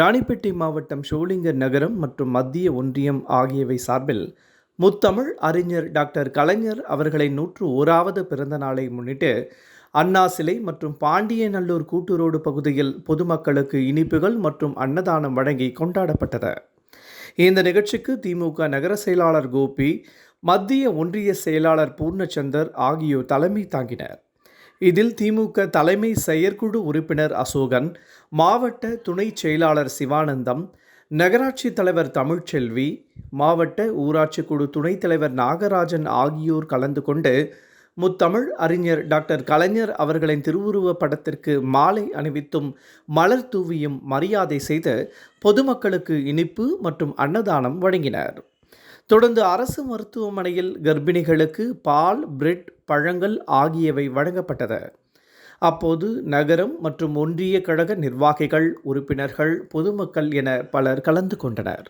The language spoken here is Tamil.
ராணிப்பேட்டை மாவட்டம் ஷோலிங்கர் நகரம் மற்றும் மத்திய ஒன்றியம் ஆகியவை சார்பில் முத்தமிழ் அறிஞர் டாக்டர் கலைஞர் அவர்களை நூற்று ஓராவது பிறந்த நாளை முன்னிட்டு அண்ணா சிலை மற்றும் பாண்டியநல்லூர் கூட்டுரோடு பகுதியில் பொதுமக்களுக்கு இனிப்புகள் மற்றும் அன்னதானம் வழங்கி கொண்டாடப்பட்டது. இந்த நிகழ்ச்சிக்கு திமுக நகர செயலாளர் கோபி மத்திய ஒன்றிய செயலாளர் பூர்ணச்சந்தர் ஆகியோர் தலைமை தாங்கினர். இதில் திமுக தலைமை செயற்குழு உறுப்பினர் அசோகன் மாவட்ட துணை செயலாளர் சிவானந்தம் நகராட்சி தலைவர் தமிழ்ச்செல்வி மாவட்ட ஊராட்சி குழு துணைத் தலைவர் நாகராஜன் ஆகியோர் கலந்து கொண்டு முத்தமிழ் அறிஞர் டாக்டர் கலைஞர் அவர்களின் திருவுருவப் படத்திற்கு மாலை அணிவித்தும் மலர் தூவியும் மரியாதை செய்து பொதுமக்களுக்கு இனிப்பு மற்றும் அன்னதானம் வழங்கினர். தொடர்ந்து அரசு மருத்துவமனையில் கர்ப்பிணிகளுக்கு பால் பிரெட் பழங்கள் ஆகியவை வழங்கப்பட்டது அப்போது நகரம் மற்றும் ஒன்றிய கழக நிர்வாகிகள் உறுப்பினர்கள் பொதுமக்கள் என பலர் கலந்து கொண்டனர்.